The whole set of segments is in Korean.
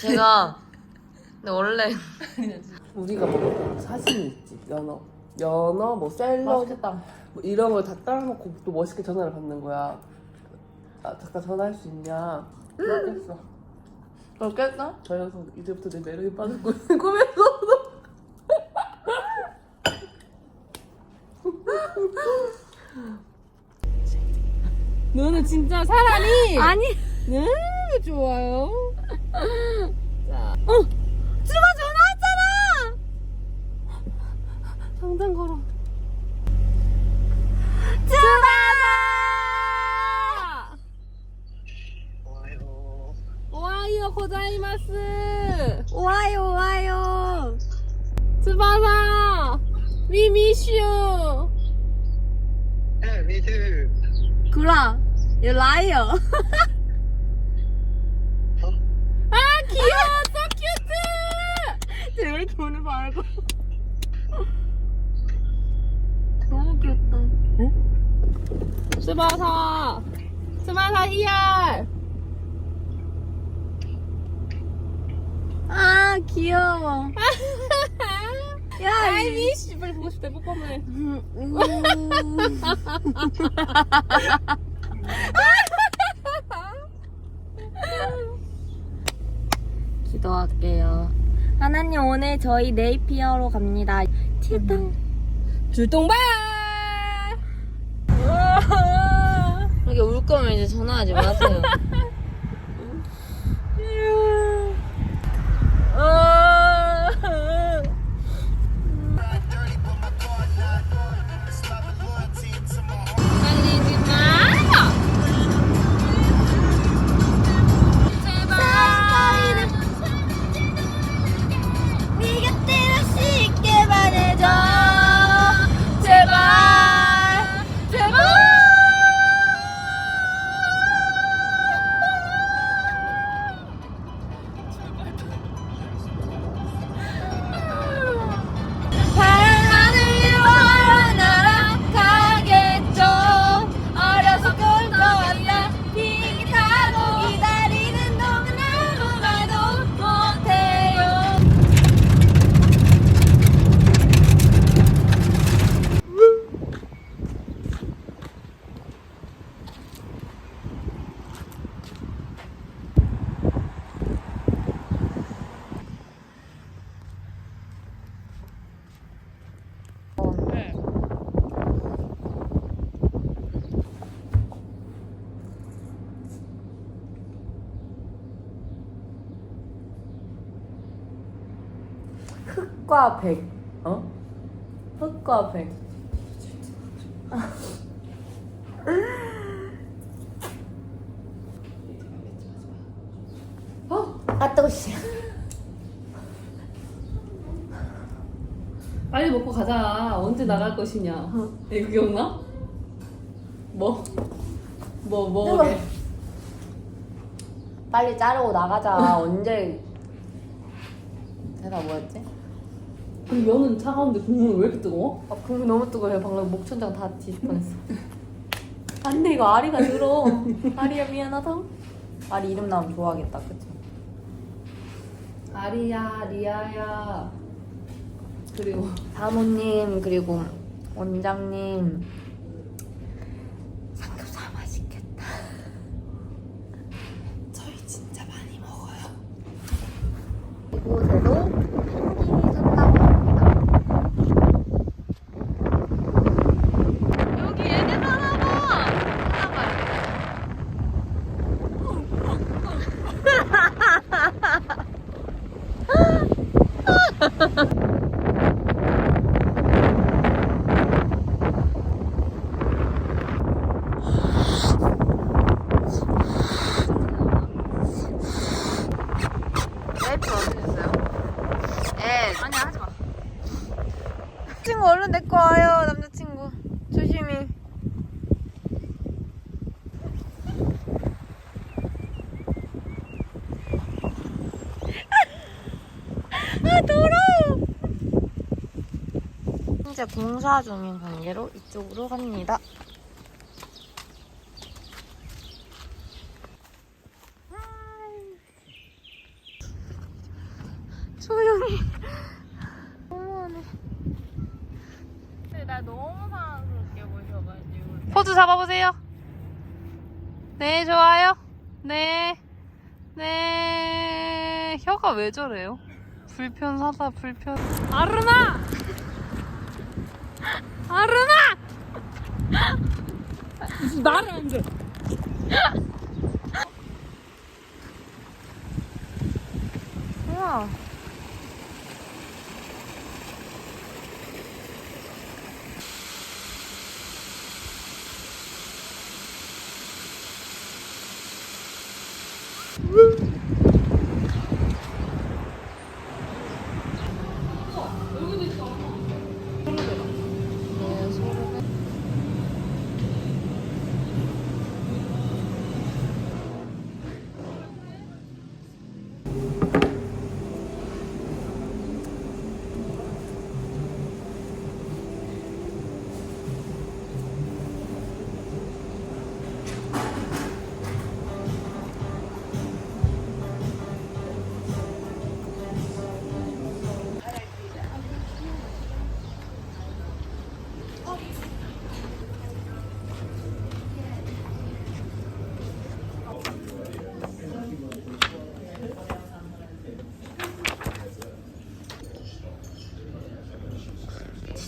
제가 근데 원래 우리가 먹었던 사진이 있지. 연어. 연어 뭐 샐러드. 맛있겠다. 뭐 이런 걸 다 따라놓고 또 멋있게 전화를 받는 거야. 아 잠깐 전화할 수 있냐? 그렇겠어. 그렇겠어? 저 녀석 이제부터 내 매력에 빠졌고 꿈에서 너는 진짜 사람이 아니. 너무 좋아요. 주가 전화 왔잖아. 당장 걸어. 오하이오 고자이마스. 와요 와요. 스바사. We miss you. Yeah, me too. 구라, you liar. 아 귀여워, 이렇게 오늘 말고? 너무 귀엽다. 스바사. 스바사 히얼. 아 귀여워. 야, I 이- you. 빨리 보고 싶다. 뽀뽀해. 음, 음. 기도할게요. 하나님 오늘 저희 네이피어로 갑니다. 출동. 출동발. 이렇게 울 거면 이제 전화하지 마세요. 흑과 백. 어? 흑과 백. 어? 아 뜨거 씨. 빨리 먹고 가자. 언제 나갈 것이냐. 이거 기억나? 뭐? 뭐, 뭐, 뜨거. 빨리 자르고 나가자. 언제? 대답 뭐였지? 그 면은 차가운데 국물은 왜 이렇게 뜨거워? 아, 국물 너무 뜨거워요. 방금 목천장 다 뒤집어 냈어. 안 돼, 이거 아리가 들어. 아리야, 미안하다. 아리 이름 나오면 좋아하겠다, 그치? 아리야, 리아야. 그리고 사모님, 그리고 원장님. 삼겹살 맛있겠다. 저희 진짜 많이 먹어요. 이곳에도 팬이 산다고 합니다. 여기 얘네 사나 봐. 네이프 어디 있어요? 에 아니야 하지 마. 친구 얼른 데리고 와요 남자친구 조심히. 아 더러워. 현재 공사 중인 관계로 이쪽으로 갑니다. 조용히. 너무하네. 나 너무 사랑스럽게 보셔가지고. 포즈 잡아보세요. 네, 좋아요. 네. 네. 혀가 왜 저래요? 불편하다, 불편. 아르나! 아르나! 말을 안 돼. 우와.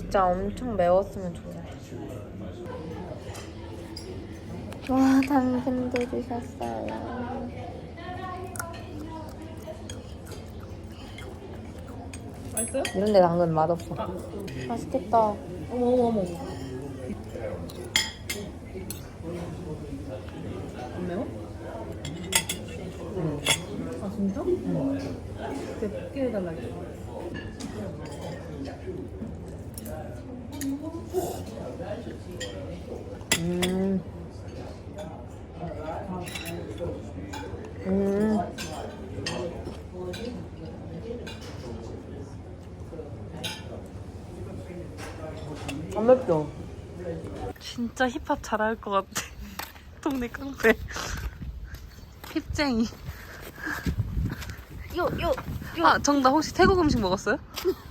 진짜 엄청 매웠으면 좋겠다. 와, 당근도 주셨어요. 맛있어요? 이런데 당근 맛없어. 맛있겠다. 어머 어머 어머. 안 매워? 응. 아 진짜? 응. 맵게 해달라 했어. 음. 음. 안 맵죠? 진짜 힙합 잘할 것 같아. 동네 깡패. 힙쟁이. 요 요. 아, 정답 혹시 태국 음식 먹었어요?